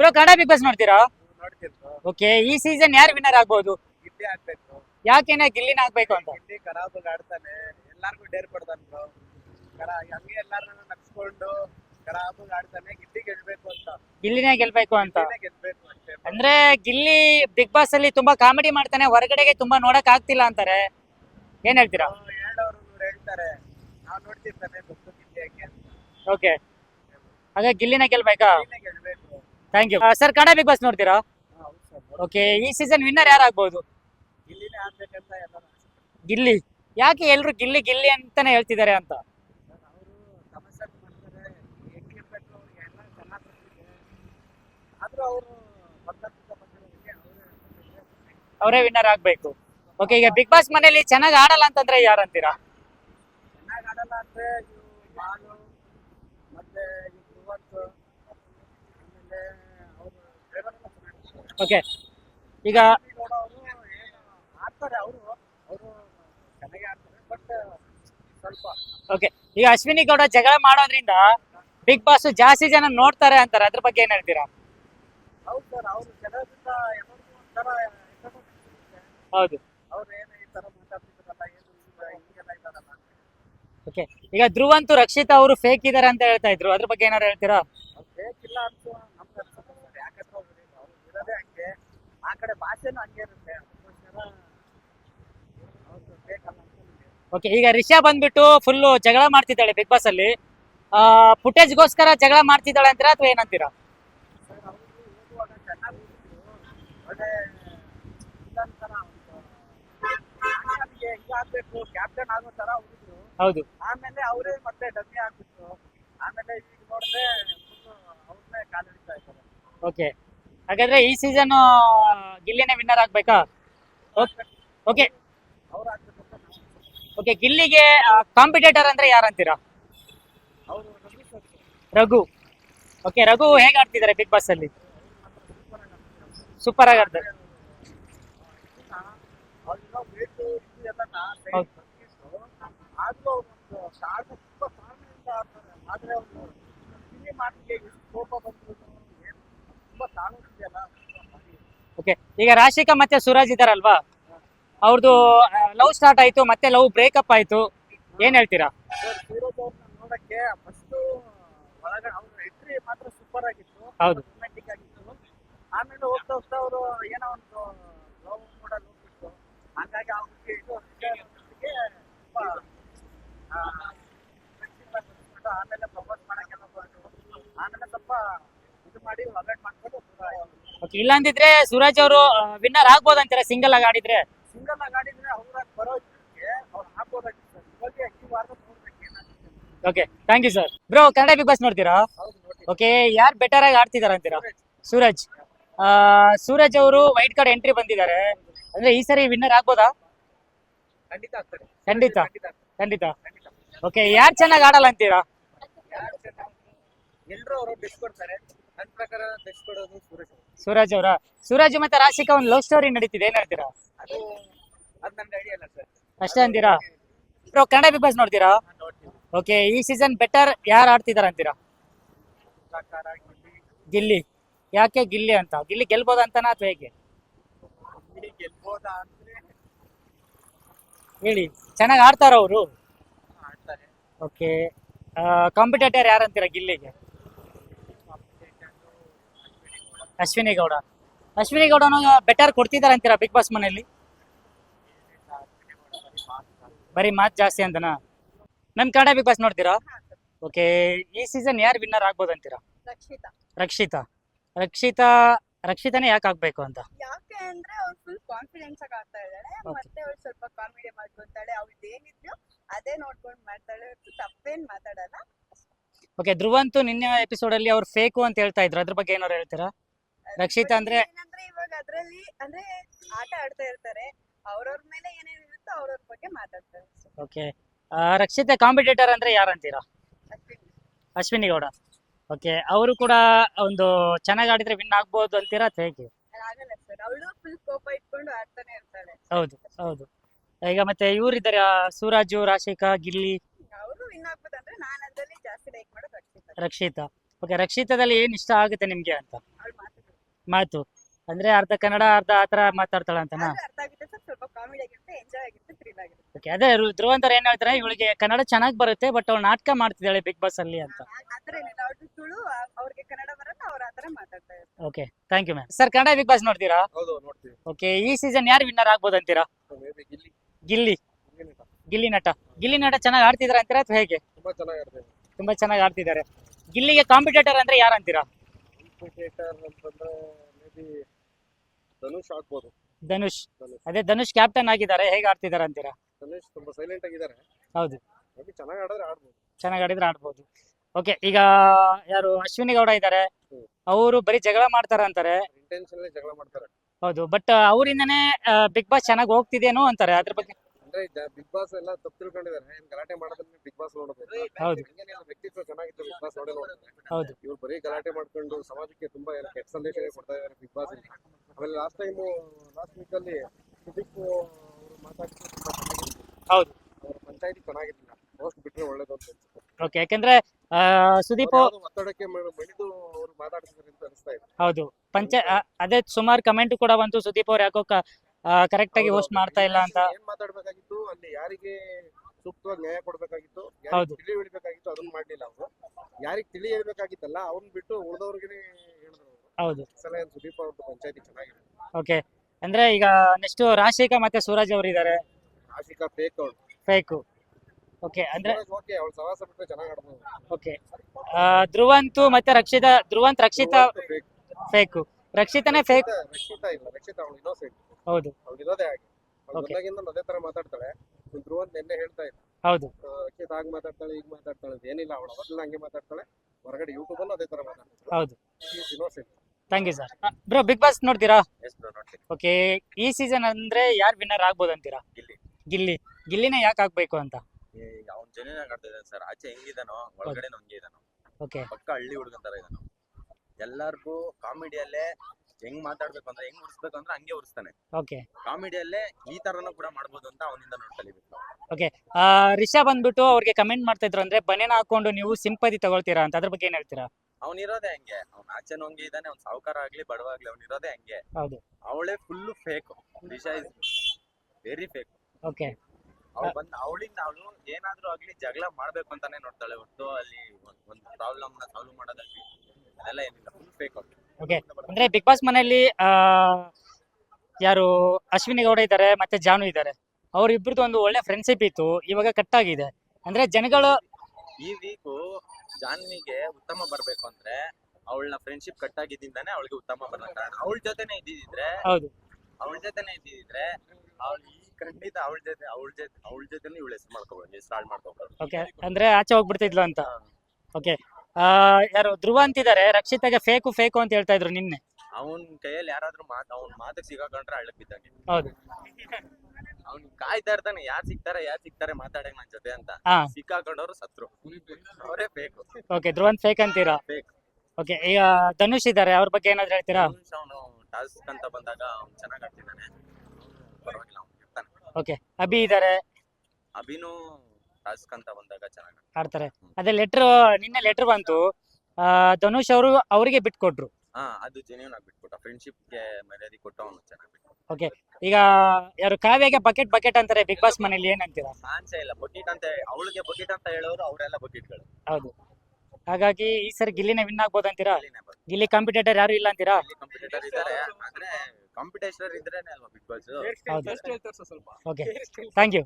Bro Kannada big boss ನೋಡ್ತೀರಾ? ನೋಡ್ತಿದ್ರು okay ಈ ಸೀಸನ್ ಯಾರು ವಿನ್ನರ್ ಆಗ್ಬೋದು? ಗಿಲ್ಲಿ ಆಗ್ಬೇಕು. ಯಾಕೆನ ಗಿಲ್ಲಿನ ಆಗ್ಬೇಕು ಅಂತ? ಗಿಲ್ಲಿ ಖರಾಬ್ ಆಡ್ತಾನೆ. ಎಲ್ಲಾರ್ಗೂ ಡೇರ್ ಕೊಡ್ತಾನೆ ಬ್ರೋ ಕರ ಹಂಗೆ ಎಲ್ಲಾರನ್ನ ನಗ್ಸ್ಕೊಂಡು ಖರಾಬ್ ಆಡ್ತಾನೆ ಗಿಲ್ಲಿ ಗೆಲ್ಬೇಕು ಅಂತ. ಗಿಲ್ಲಿನೇ ಗೆಲ್ಬೇಕು ಅಂತ. ಗಿಲ್ಲಿನೇ ಗೆಲ್ಬೇಕು ಅಷ್ಟೇ ಅಂದ್ರೆ ಗಿಲ್ಲಿ ಬಿಗ್ ಬಾಸ್ ಅಲ್ಲಿ ತುಂಬಾ ಕಾಮಿಡಿ ಮಾಡ್ತಾನೆ ಹೊರಗಡೆಗೆ ತುಂಬಾ ನೋಡಕ್ ಆಗ್ತಿಲ್ಲ ಅಂತಾರೆ. ಏನ್ ಹೇಳ್ತೀರಾ? ಹೇಳೋರು ಇವ್ರು ಹೇಳ್ತಾರೆ. ನಾವ್ ನೋಡ್ತಿರ್ತಾನೆ ಗೊತ್ತು ಗಿಲ್ಲಿ ಹಂಗೆ ಅಂತ. ಓಕೆ ಹಾಗೆ ಗಿಲ್ಲಿನ ಗೆಲ್ಬೇಕಾ? ಗಿಲ್ಲಿನೇ ಗೆಲ್ಬೇಕು. Thank you sir Kannada Bigg Boss ನೋಡ್ತೀರಾ? ಓಕೆ ಈ ಸೀಸನ್ ವಿನ್ನರ್ ಯಾರಾಗ್ಬೋದು? ಗಿಲ್ಲಿ. ಯಾಕೆ ಎಲ್ರು ಗಿಲ್ಲಿ ಗಿಲ್ಲಿ ಅಂತಾನೆ ಹೇಳ್ತಿದ್ದಾರೆ ಅಂತ? ಅವರೇ ವಿನ್ನರ್ ಆಗ್ಬೇಕು. ಓಕೆ ಈಗ ಬಿಗ್ ಬಾಸ್ ಮನೇಲಿ ಚೆನ್ನಾಗಿ ಆಡಲ್ಲ ಅಂತಂದ್ರೆ ಯಾರಂತೀರಾ? ಚೆನ್ನಾಗಿ ಆಡಲ್ಲ ಅಂದ್ರೆ ಇವು ಬಾಲು ಮತ್ತೆ ಈ ಧ್ರುವಂತ್ ಆಮೇಲೆ ಅವರು ಬೇರೆಯವರೆಲ್ಲ ಚೆನ್ನಾಗಿ ಓಕೆ ಈಗ ನೋಡೋರು ಏನು ಆಡ್ತಾರೆ ಅವರು ಅವರು ಚೆನ್ನಾಗಿ ಆಡ್ತಾರೆ ಬಟ್ ಸ್ವಲ್ಪ ಓಕೆ. ಈಗ ಅಶ್ವಿನಿ ಗೌಡ ಜಗಳ ಮಾಡೋದ್ರಿಂದ ಬಿಗ್ ಬಾಸ್ ಜಾಸ್ತಿ ಜನ ನೋಡ್ತಾರೆ ಅಂತಾರೆ. ಅದ್ರ ಬಗ್ಗೆ ಏನ್ ಹೇಳ್ತೀರಾ? ಹೌದು. ಓಕೆ. ಈಗ ಧ್ರುವಂತು ರಕ್ಷಿತಾ ಅವರು ಫೇಕ್ ಇದಾರೆ ಅಂತ ಹೇಳ್ತಾ ಇದ್ರು. ಅದ್ರ ಬಗ್ಗೆ ಏನಾರು ಹೇಳ್ತೀರಾ ಅವ್ರು ಬೇಕಿಲ್ಲ ಅಂತ ನಮ್ಗೆ ಅನ್ಸುತ್ತೆ ಸರ್ ಯಾಕಂದ್ರೆ ಅವ್ರು ಅವ್ರು ಇರೋದೇ ಹಂಗೆ ಆ ಕಡೆ ಭಾಷೆನೂ ಹಂಗೆ ಇರುತ್ತೆ. ಓಕೆ ಈಗ ರಿಷಾ ಬಂದ್ಬಿಟ್ಟು ಫುಲ್ ಜಗಳ ಮಾಡ್ತಿದ್ದಾಳೆ ಬಿಗ್ ಬಾಸ್ ಅಲ್ಲಿ. ಫುಟೇಜ್ಗೋಸ್ಕರ ಜಗಳ ಮಾಡ್ತಿದ್ದಾಳೆ ಅಂತೀರಾ ಅಥವಾ ಏನಂತೀರಾ? ನಮಗೆ ಕ್ಯಾಪ್ಟನ್ ಆಗೋ ಥರ ಓದಿದ್ರು ಹೌದು. ಆಮೇಲೆ ಅವರೇ ಮತ್ತೆ ಡಮ್ಮಿ ಆಗ್ಬಿಟ್ಟು ಆಮೇಲೆ ಈಗ ನೋಡಿದ್ರೆ ಅವ್ರನ್ನೇ ಕಾಲಿಡ್ತಾ ಇದ್ದಾರೆ. ಓಕೆ ಹಾಗಾದ್ರೆ ಈ ಸೀಸನ್ ಗಿಲ್ಲಿನೇ ವಿನ್ನರ್ ಆಗ್ಬೇಕಾ? ಓಕೆ ಓಕೆ ಗಿಲ್ಲಿಗೆ ಕಾಂಪಿಟೇಟರ್ ಅಂದ್ರೆ ಯಾರಂತೀರಾ? ರಘು ಓಕೆ ರಘು. ಹೇಗೆ ಆಡ್ತಿದ್ದಾರೆ ಬಿಗ್ ಬಾಸ್ ಅಲ್ಲಿ? ಸೂಪರ್ ಆಗಿ ಆಡ್ತಾರೆ. ಆದ್ರೂ ಓಕೆ ಈಗ ರಾಶಿಕಾ ಮತ್ತೆ ಸುರಾಜ್ ಇದಾರಲ್ವಾ? ಅವ್ರದ್ದು ಲವ್ ಸ್ಟಾರ್ಟ್ ಆಯ್ತು ಮತ್ತೆ ಲವ್ ಬ್ರೇಕಪ್ ಆಯ್ತು. ಏನ್ ಹೇಳ್ತೀರಾ? ನೋಡಕ್ಕೆ ಫಸ್ಟ್ ಒಳಗಡೆ ಅವ್ರ ಎಂಟ್ರಿ ಮಾತ್ರ ಸೂಪರ್ ಆಗಿತ್ತು ಹೌದು. ರೊಮ್ಯಾಂಟಿಕ್ ಆಗಿತ್ತು. ಆಮೇಲೆ ಹೋಗ್ತಾ ಹೋಗ್ತಾ ಅವರು ಏನೋ ಒಂದು ಲವ್ ಕೂಡ ಹೋಗ್ಬಿಟ್ಟು ಹಂಗಾಗಿ ಅವ್ರಿಗೆ ಇದು ಆಮೇಲೆ ಪ್ರಪೋಸ್ ಮಾಡಕ್ಕೆಲ್ಲ ಹೊರಟು ಆಮೇಲೆ ಸ್ವಲ್ಪ ಓಕೆ ಇಲ್ಲಾಂದಿದ್ರೆ ಸುರಾಜ್ ಅವರು ವಿನ್ನರ್ ಆಗ್ಬೋದು ಅಂತೀರಾ ಸಿಂಗಲ್ ಆಗಿ ಆಡಿದ್ರೆ? ಸಿಂಗಲ್ ಆಗಿ ಆಡಿದ್ರೆ ಅವ್ರಾಗ ಬರೋ ಇದಕ್ಕೆ ಅವ್ರು ಹಾಕೋದಾಗಿತ್ತು ಸರ್. ಇವಾಗ ಈ ವಾರ okay thank you sir bro Kannada Bigg Boss ನೋಡ್ತೀರಾ? ಓಕೆ ಯಾರು ಬೆಟರ್ ಆಗಿ ಆಡ್ತಿದಾರ ಅಂತೀರಾ? ಸೂರಜ್. ಆ, ಸೂರಜ್ ಅವರು ವೈಟ್ ಕಾರ್ಡ್ ಎಂಟ್ರಿ ಬಂದಿದ್ದಾರೆ. ಅಂದ್ರೆ ಈ ಸರಿ ವಿನ್ನರ್ ಆಗ್ಬೋದಾ? ಖಂಡಿತ ಖಂಡಿತ. ಓಕೆ ಯಾರು ಚೆನ್ನಾಗಿ ಆಡಲ್ಲ ಅಂತೀರಾ? ಎಲ್ಲರೂ ಅವರು ಬೆಸ್ಟ್ ಸೂರಜ್ ಅವರ. ಸೂರಜ್ ಮತ್ತೆ ರಾಶಿಕಾ ಒಂದು ಲವ್ ಸ್ಟೋರಿ ನಡೀತಿದೆ ಏನ್ ಹೇಳ್ತೀರಾ? ಅಷ್ಟೇ ಅಂತೀರಾ? ಬ್ರೋ ಕನ್ನಡ ಬಿಗ್ ಬಾಸ್ ನೋಡ್ತೀರಾ? ಓಕೆ ಈ ಸೀಸನ್ ಬೆಟರ್ ಯಾರು ಆಡ್ತಿದಾರ ಅಂತೀರಾ? ಗಿಲ್ಲಿ. ಯಾಕೆ ಗಿಲ್ಲಿ ಅಂತ? ಗಿಲ್ಲಿ ಗೆಲ್ಬೋದ ಅಂತನಾ ಅಥವಾ ಹೇಗೆ? ಹೇಳಿ. ಚೆನ್ನಾಗಿ ಆಡ್ತಾರ ಅವರು? ಓಕೆ ಕಾಂಪಿಟೇಟರ್ ಯಾರಂತೀರಾ ಗಿಲ್ಲಿಗೆ? ಅಶ್ವಿನಿ ಗೌಡ ಅಶ್ವಿನಿ ಗೌಡನು ಬೆಟರ್ ಕೊಡ್ತಿದ್ದಾರೆ ಅಂತೀರಾ ಬಿಗ್ ಬಾಸ್ ಮನೆಯಲ್ಲಿ? ಬರೀ ಮಾತ್ ಜಾಸ್ತಿ ಅಂತನಾ ನನ್ ಕನ್ನಡ ಬಿಗ್ ಬಾಸ್ ನೋಡ್ತೀರಾ? ಓಕೆ ಈ ಸೀಸನ್ ಯಾರು ವಿನ್ನರ್ ಆಗ್ಬೋದು ಅಂತೀರಾ? ರಕ್ಷಿತಾ. ರಕ್ಷಿತಾ. ರಕ್ಷಿತಾ ರಕ್ಷಿತಾನೇ ಯಾಕೆ ಆಗ್ಬೇಕು ಅಂತ? ಯಾಕೆ ಅಂದ್ರೆ ಅವ್ರು ಫುಲ್ ಕಾನ್ಫಿಡೆನ್ಸ್ ಆಗಿ ಆಗ್ತಾ ಇದ್ದಾಳೆ ಮತ್ತೆ ಅವ್ರು ಸ್ವಲ್ಪ ಕಾಮಿಡಿ ಮಾಡ್ಕೊಂತಾಳೆ. ಅವ್ಳದ್ದು ಏನಿದ್ರು ಅದೇ ನೋಡ್ಕೊಂಡು ಮಾಡ್ತಾಳೆ. ತಪ್ಪೇನ್ ಮಾತಾಡಲ್ಲ. ಓಕೆ ಧ್ರುವಂತು ನಿನ್ನೆ ಎಪಿಸೋಡ್ ಅಲ್ಲಿ ಅವ್ರು ಫೇಕು ಅಂತ ಹೇಳ್ತಾ ಇದ್ರು. ಅದ್ರ ಬಗ್ಗೆ ಏನಾರು ಹೇಳ್ತೀರಾ? ರಕ್ಷಿತಾ ಅಂದ್ರೆ- ಏನಂದ್ರೆ ಇವಾಗ ಅದ್ರಲ್ಲಿ ಅಂದ್ರೆ ಆಟ ಆಡ್ತಾ ಇರ್ತಾರೆ. ಅವ್ರವ್ರ ಮೇಲೆ ಏನೇನ್ ಇರುತ್ತೋ ಅವ್ರವ್ರ ಬಗ್ಗೆ ಮಾತಾಡ್ತಾರೆ. ಓಕೆ ರಕ್ಷಿತಾ ಕಾಂಪಿಟೇಟರ್ ಅಂದ್ರೆ ಯಾರಂತೀರಾ ಅಶ್ವಿನಿ. ಅಶ್ವಿನಿ ಗೌಡ. ಓಕೆ ಅವರು ಕೂಡ ಒಂದು ಚೆನ್ನಾಗಿ ಆಡಿದ್ರೆ ವಿನ್ ಆಗ್ಬೋದು ಅಂತೀರಾ ಅಥವಾ ಹೇಗೆ? ಆಗಲ್ಲ ಸರ್ ಅವಳು ಫುಲ್ ಕೋಪ ಇಟ್ಕೊಂಡು ಆಡ್ತಾನೆ ಇರ್ತಾಳೆ. ಹೌದು ಹೌದು. ಈಗ ಮತ್ತೆ ಇವರಿದ್ದಾರೆ ಸೂರಾಜು ರಾಶಿಕಾ ಗಿಲ್ಲಿ. ಅವರು ವಿನ್ ಆಗ್ಬೋದಂದ್ರೆ ನಾನು ಅದರಲ್ಲಿ ಜಾಸ್ತಿ ಲೈಕ್ ಮಾಡೋದು ರಕ್ಷಿತಾ. ರಕ್ಷಿತಾ. ಓಕೆ ರಕ್ಷಿತದಲ್ಲಿ ಏನ್ ಇಷ್ಟ ಆಗುತ್ತೆ ನಿಮ್ಗೆ ಅಂತ? ಅವ್ಳು ಮಾತು. ಅಂದ್ರೆ ಅರ್ಧ ಕನ್ನಡ ಅರ್ಧ ಆತರ ಮಾತಾಡ್ತಾಳ ಅಂತನಾ? ಆದ್ರೆ ಅರ್ಥ ಆಗುತ್ತೆ ಸರ್ ಸ್ವಲ್ಪ ಕಾಮಿಡಿ ಆಗಿರುತ್ತೆ ಎಂಜಾಯ್ ಆಗಿರುತ್ತೆ ಥ್ರಿಲ್ ಆಗಿರುತ್ತೆ. ಓಕೆ ಅದೇ ರು- ಧ್ರುವಂತರ ಏನ್ ಹೇಳ್ತಾರೆ ಇವಳಿಗೆ ಕನ್ನಡ ಚೆನ್ನಾಗಿ ಬರುತ್ತೆ ಬಟ್ ಅವಳು ನಾಟಕ ಮಾಡ್ತಿದ್ದಾಳೆ ಬಿಗ್ ಬಾಸ್ ಅಲ್ಲಿ ಅಂತ. ಆತರ ಏನಿಲ್ಲ ಅವ್ರು ತುಳು ಆ- ಅವ್ರಿಗೆ ಕನ್ನಡ ಬರಲ್ಲ ಅವ್ರ ಆತರ ಮಾತಾಡ್ತಾ ಇರ್ತಾರೆ. Okay thank you ma'am sir Kannada Bigg Boss ನೋಡ್ತೀರಾ? ಹೌದು ನೋಡ್ತೀವಿ. ಓಕೆ ಈ ಸೀಸನ್ ಯಾರು ವಿನ್ನರ್ ಆಗ್ಬೋದು ಅಂತೀರಾ? Maybe Gilli. ಗಿಲ್ಲಿ. ಗಿಲ್ಲಿ ನಟ. ಗಿಲ್ಲಿ ನಟ. ಗಿಲ್ಲಿ ನಟ ಚೆನ್ನಾಗಿ ಆಡ್ತಿದಾರ ಅಂತೀರಾ ಅಥವಾ ಹೇಗೆ? ತುಂಬಾ ಚೆನ್ನಾಗಿ ತುಂಬಾ ಚೆನ್ನಾಗಿ ಆಡ್ತಿದ್ದಾರೆ ಗಿಲ್ಲಿಗೆ ಕಾಂಪಿಟೇಟರ್ ಅಂದ್ರೆ ಯಾರು ಅಂತೀರಾ? ಕ್ರಿಕೆಟರ್ ಅಂತಂದ್ರೆ ಮೇ ಬಿ ಧನುಷ್ ಆಗ್ಬೋದು. ಧನುಷ್. ಧನುಷ್. ಅದೇ ಧನುಷ್ ಕ್ಯಾಪ್ಟನ್ ಆಗಿದ್ದಾರೆ. ಹೇಗೆ ಆಡ್ತಿದಾರೆ ಅಂತೀರಾ? ಧನುಷ್ ತುಂಬಾ ಸೈಲೆಂಟ್ ಆಗಿದ್ದಾರೆ. ಹೌದು. ಚೆನ್ನಾಗಿ ಆಡಿದ್ರೆ ಆಡ್ಬೋದು. ಚೆನ್ನಾಗಿ ಆಡಿದ್ರೆ ಆಡ್ಬೋದು. ಓಕೆ ಈಗ ಯಾರು ಅಶ್ವಿನಿ ಗೌಡ ಇದ್ದಾರೆ. ಹ್ಮ್. ಅವರು ಬರೀ ಜಗಳ ಮಾಡ್ತಾರ ಅಂತಾರೆ. ಇಂಟೆನ್ಷನ್ ಜಗಳ ಮಾಡ್ತಾರೆ. ಹೌದು ಬಟ್ ಅವರಿಂದನೇ ಬಿಗ್ ಬಾಸ್ ಚೆನ್ನಾಗಿ ಹೋಗ್ತಿದೇನೋ ಅಂತಾರೆ. ಅದ್ರ ಬಗ್ಗೆ ಅಂದ್ರೆ ಬಿಗ್ ಬಾಸ್ ಎಲ್ಲ ತಪ್ಪು ತಿಳ್ಕೊಂಡಿದ್ದಾರೆ. ಏನ್ ಗಲಾಟೆ ಮಾಡೋದನ್ನ ಬಿಗ್ ಬಾಸ್ ನೋಡೋದು ಹೌದು. ಹಂಗೇನಿಲ್ಲ ವ್ಯಕ್ತಿತ್ವ ಚೆನ್ನಾಗಿತ್ತು ಬಿಗ್ ಬಾಸ್ ನೋಡೇ ನೋಡಿದ್ರೆ ಹೌದು. ಇವ್ರು ಬರೀ ಗಲಾಟೆ ಮಾಡ್ಕೊಂಡು ಸಮಾಜಕ್ಕೆ ತುಂಬಾ ಏನು ಕೆಟ್ಟ ಸಂದೇಶ ಕೊಡ್ತಾ ಇದ್ದಾರೆ ಬಿಗ್ ಬಾಸ್ ಆಮೇಲೆ ಲಾಸ್ಟ್ ಟೈಮ್ ಲಾಸ್ಟ್ ವೀಕ್ ಅಲ್ಲಿ ಸುದೀಪ್ ಅವರು ಮಾತಾಡಿದ್ದು ತುಂಬಾ ಚೆನ್ನಾಗಿತ್ತು. ಹೌದು. ಅವ್ರ ಪಂಚಾಯತಿ ಚೆನ್ನಾಗಿರ್ಲಿಲ್ಲ. ಮೋಸ್ಟ್ ಬಿಟ್ರೆ ಒಳ್ಳೇದು ಅಂತ ಅನ್ಸುತ್ತೆ. ಓಕೆ ಯಾಕಂದ್ರೆ ಆ, ಸುದೀಪ್ ಅವ್ರು ಯಾವ್ದೋ ಒತ್ತಡಕ್ಕೆ ಮಣಿದು ಅವ್ರು ಮಾತಾಡ್ತಿದ್ದಾರೆ ಅಂತ ಅನಿಸ್ತಾ ಇದೆ. ಹೌದು. ಪಂಚ ಆ, ಅದೇ ಸುಮಾರು ಕಮೆಂಟ್ ಕೂಡ ಬಂತು. ಸುದೀಪ್ ಅವ್ರು ಯಾಕೋ ಕರೆಕ್ಟ್ ಆಗಿ ಹೋಸ್ಟ್ ಮಾಡ್ತಾ ಇಲ್ಲ ಅಂತ. ಏನ್ ಮಾತಾಡ್ಬೇಕಾಗಿತ್ತು ಅಲ್ಲಿ ಯಾರಿಗೆ ಸೂಕ್ತವಾಗಿ ನ್ಯಾಯ ಕೊಡಬೇಕಾಗಿತ್ತು ಹೌದು. ಯಾರಿಗೆ ತಿಳಿ ಹೇಳ್ಬೇಕಾಗಿತ್ತು ಅದನ್ನ ಮಾಡ್ಲಿಲ್ಲ ಅವರು. ಯಾರಿಗೆ ತಿಳಿ ಹೇಳ್ಬೇಕಾಗಿತ್ತಲ್ಲ ಅವ್ನ್ ಬಿಟ್ಟು ಉಳಿದವ್ರಿಗೆ ಹೇಳಿದ್ರು ಅವ್ರು. ಹೌದು. ಈ ಸಲ ಏನ್ ಸುದೀಪ್ ಅವ್ರದ್ದು ಪಂಚಾಯತಿ ಚೆನ್ನಾಗಿದೆ. ಓಕೆ ಅಂದ್ರೆ ಈಗ ನೆಕ್ಸ್ಟ್ ರಾಶಿಕಾ ಮತ್ತೆ ಸೂರಜ್ ಅವರು ಇದ್ದಾರೆ ಆಶಿಕಾ ಫೇಕ್ ಅವ್ಳು. ಫೇಕು ಓಕೆ ಅಂದ್ರೆ ಓಕೆ ಅವ್ಳು ಸವಾಸ ಬಿಟ್ರೆ ಚೆನ್ನಾಗಿ ಆಡ್ಬೋದು. ಓಕೆ ಧ್ರುವಂತು ಮತ್ತೆ ರಕ್ಷಿತಾ ಧ್ರುವಂತ್ ರಕ್ಷಿತಾ ಫೇಕ್ ಫೇಕು ರಕ್ಷಿತಾನೇ ಫೇಕ್ ರಕ್ಷಿತಾ ಇಲ್ಲ ರಕ್ಷಿತಾ ಅವಳು ಇನ್ನೋಸೆಂಟ್ ಹೌದು. ಹೌದು ಇರೋದೇ ಹಾಗೆ. ಅವ್ಳು Okay. ಬಂದಾಗಿಂದ ಅದೇ ತರ ಮಾತಾಡ್ತಾಳೆ. ಬ್ರೋ ಧ್ರುವಂತ್ ನಿನ್ನೆ ಹೇಳ್ತಾ ಇದ್ದ. ಹೌದು. ಆ, ಆಗ ಹಾಗೆ ಮಾತಾಡ್ತಾಳೆ ಈಗ ಮಾತಾಡ್ತಾಳೆ ಏನಿಲ್ಲ ಅವಳು ಅವತ್ತು ಹಂಗೆ ಮಾತಾಡ್ತಾಳೆ. ಹೊರಗಡೆ ಯೂಟ್ಯೂಬ್ ಅಲ್ಲೂ ಅದೇ ತರ ಮಾತಾಡ್ತಾಳೆ. ಹೌದು. Innocent thank you sir bro Bigg Boss ನೋಡ್ತೀರಾ? ಎಸ್ ಬ್ರೋ ನೋಡ್ತೀನಿ. ಓಕೆ ಈ ಸೀಸನ್ ಅಂದ್ರೆ ಯಾರು ವಿನ್ನರ್ ಆಗ್ಬೋದು ಅಂತೀರಾ? ಗಿಲ್ಲಿ. ಗಿಲ್ಲಿ. ಗಿಲ್ಲಿನೇ ಯಾಕೆ ಆಗ್ಬೇಕು ಅಂತ? ಅವ್ನ ಜನ ಇದ್ದಾನೆ ಸರ್ ಆಚೆ ಹೆಂಗಿದಾನೋ ಒಳಗಡೆ ಹಂಗೆ ಇದಾನೋ. ಓಕೆ ಪಕ್ಕ ಹಳ್ಳಿ ಹುಡುಗನ್ ತರ ಇದಾನೋ. ಎಲ್ಲಾರ್ಗೂ ಕಾಮಿಡಿಯಲ್ಲೇ ಹೆಂಗ್ ಮಾತಾಡ್ಬೇಕು ಅಂದ್ರೆ ಹೆಂಗ್ ಉರ್ಸ್ಬೇಕು ಅಂದ್ರೆ ಹಂಗೆ ಉರ್ಸ್ತಾನೆ. ಓಕೆ. ಕಾಮಿಡಿಯಲ್ಲೇ ಈ ತರನು ಕೂಡ ಮಾಡ್ಬೋದು ಅಂತ ಅವನಿಂದ ನೋಡಿ ಓಕೆ. ರಿಷಾ ಬಂದ್ಬಿಟ್ಟು ಅವ್ರಿಗೆ ಕಮೆಂಟ್ ಮಾಡ್ತಾ ಇದ್ರು ಅಂದ್ರೆ ಬನೇನ ಹಾಕೊಂಡು ನೀವು ಸಿಂಪತಿ ತಗೊಳ್ತೀರಾ? ಅಂತ ಅದ್ರ ಬಗ್ಗೆ ಏನ್ ಹೇಳ್ತೀರಾ? ಅವನಿರೋದೇ ಹಂಗೆ. ಅವ್ನ ಆಚೆನೂ ಹಂಗೆ ಇದಾನೆ ಅವ್ನ ಸಾವುಕಾರ ಆಗ್ಲಿ ಬಡವ ಆಗ್ಲಿ ಇರೋದೇ ಹಂಗೆ. ಹೌದು. ಅವಳೇ full fake Risha is very fake okay. ಅವ್ಳು ಬಂದ್ ಅವಳಿಂದ ಅವಳು ಏನಾದ್ರೂ ಆಗ್ಲಿ ಜಗಳ ಮಾಡ್ಬೇಕು ಅಂತಾನೆ ನೋಡ್ತಾಳೆ ಹೊರತು ಅಲ್ಲಿ ಒಂದ್- ಒಂದ್ ಪ್ರಾಬ್ಲಮ್ನ ಸಾಲ್ವ್ ಮಾಡೋದಾಗ್ಲಿ ಅದೆಲ್ಲ ಏನಿಲ್ಲ. ಫುಲ್ ಫೇಕ್ ಅವ್ಳು. ಓಕೆ ಅಂದ್ರೆ ಬಿಗ್ ಬಾಸ್ ಮನೆಯಲ್ಲಿ ಆ, ಯಾರು ಅಶ್ವಿನಿ ಗೌಡ ಇದ್ದಾರೆ ಮತ್ತೆ ಜಾನು ಇದ್ದಾರೆ. ಅವ್ರಿಬ್ರದ್ದು ಒಂದು ಒಳ್ಳೆ ಫ್ರೆಂಡ್ಶಿಪ್ ಇತ್ತು ಇವಾಗ ಕಟ್ ಆಗಿದೆ. ಅಂದ್ರೆ ಜನಗಳು ಈ ವೀಕು ಜಾನ್ವಿಗೆ ಉತ್ತಮ ಬರ್ಬೇಕು ಅಂದ್ರೆ ಅವಳನ್ನ ಫ್ರೆಂಡ್ಶಿಪ್ ಕಟ್ ಆಗಿದ್ದಿಂದಾನೆ ಅವಳಿಗೆ ಉತ್ತಮ ಬರಲ್ಲ ಕಾರಣ ಅವಳ ಜೊತೆನೆ ಇದ್ದಿದ್ರೆ ಹೌದು. ಅವಳ ಜೊತೆನೆ ಇದ್ದಿದ್ರೆ ಅವಳು ಈ ಖಂಡಿತ ಅವಳ ಜೊತೆ ಅವಳ ಜೊತೆ ಅವಳ ಜೊತೆನೆ ಇವಳು ಹೆಸರು ಮಾಡ್ಕೋಬೋದು ಸ್ಟಾರ್ಟ್ ಮಾಡ್ಕೋಬೋದು. ಓಕೆ ಅಂದ್ರೆ ಆಚೆ ಹೋಗ್ಬಿಡ್ತಿದ್ಲು ಅಂತ. ಓಕೆ ಯಾರು ಧ್ರುವ ಅಂತಿದ್ದಾರೆ ರಕ್ಷಿತಾಗೆ ಫೇಕು ಫೇಕು ಅಂತ ಹೇಳ್ತಾ ಇದ್ರು ನಿನ್ನೆ. ಅವನ್ ಕೈಯಲ್ಲಿ ಯಾರಾದ್ರೂ ಮಾತ್ ಅವ್ನ್ ಮಾತಕ್ ಸಿಗಾಕೊಂಡ್ರೆ ಹಳ್ಳಕ್ ಬಿದ್ದಾಗೆ. ಹೌದು. ಅವ್ನ್ ಕಾಯ್ತಾ ಇರ್ತಾನೆ ಯಾರ್ ಸಿಗ್ತಾರೆ ಯಾರ್ ಸಿಗ್ತಾರೆ ಮಾತಾಡಕ್ ನನ್ ಜೊತೆ ಅಂತ. ಹಾ. ಸಿಕ್ಕಾಕೊಂಡವ್ರು ಸತ್ರು. ಅವರೇ ಬೇಕು ಓಕೆ ಧ್ರುವಂತ್ ಫೇಕ್ ಅಂತೀರಾ? ಬೇಕು ಓಕೆ ಈಗ ಧನುಷ್ ಇದ್ದಾರೆ ಅವ್ರ ಬಗ್ಗೆ ಏನಾದ್ರು ಹೇಳ್ತೀರಾ? ಅವನು ಟಾಸ್ಕ್ ಅಂತ ಬಂದಾಗ ಅವ್ನು ಚೆನ್ನಾಗ್ ಆಡ್ತಿದ್ದಾನೆ. ಪರವಾಗಿಲ್ಲ ಅವ್ನು ಇರ್ತಾನೆ ಓಕೆ ಅಭಿ ಇದ್ದಾರೆ ಅಭಿನು ಬಂದಾಗ ಚೆನ್ನಾಗ್ ಆಡ್ತಾರೆ. ಅದೇ ಲೆಟರ್ ನಿನ್ನೆ ಲೆಟರ್ ಬಂತು. ಆ, ಧನುಷ್ ಅವರು ಅವರಿಗೆ ಬಿಟ್ಕೊಟ್ರು. ಹಾ ಅದು ಜೆನ್ಯೂನ್ ಆಗಿ ಬಿಟ್ಬಿಟ್ಟ ಫ್ರೆಂಡ್ಶಿಪ್ಗೆ ಮರ್ಯಾದೆ ಕೊಟ್ಟು ಅವನು ಚೆನ್ನಾಗಿ ಓಕೆ ಈಗ ಯಾರು ಕಾವ್ಯಗೆ ಬಕೆಟ್ ಬಕೆಟ್ ಅಂತಾರೆ ಬಿಗ್ ಬಾಸ್ ಮನೇಲಿ ಏನಂತೀರಾ? ಆನ್ಸೇ ಇಲ್ಲ ಬೊಟ್ಟಿಟ್ ಅಂತ ಅವಳಿಗೆ ಬಕೆಟ್ ಅಂತ ಹೇಳೋರು ಅವರೆಲ್ಲ ಬಕೆಟ್ಗಳು ಹೌದು. ಹಾಗಾಗಿ ಈ ಸರಿ ಗಿಲ್ಲಿನೇ ವಿನ್ ಆಗ್ಬೋದು ಅಂತೀರಾ. ಗಿಲ್ಲಿ ಕಾಂಪಿಟೇಟರ್ ಯಾರು ಇಲ್ಲ ಅಂತೀರಾ? ಕಾಂಪಿಟೇಟರ್ ಇದ್ದಾರೆ. ಆದ್ರೆ ಕಾಂಪಿಟೇಷನ್ ಇದ್ರೇನೆ ಅಲ್ವಾ ಬಿಗ್ ಬಾಸ್ ಹೌದು. Okay thank you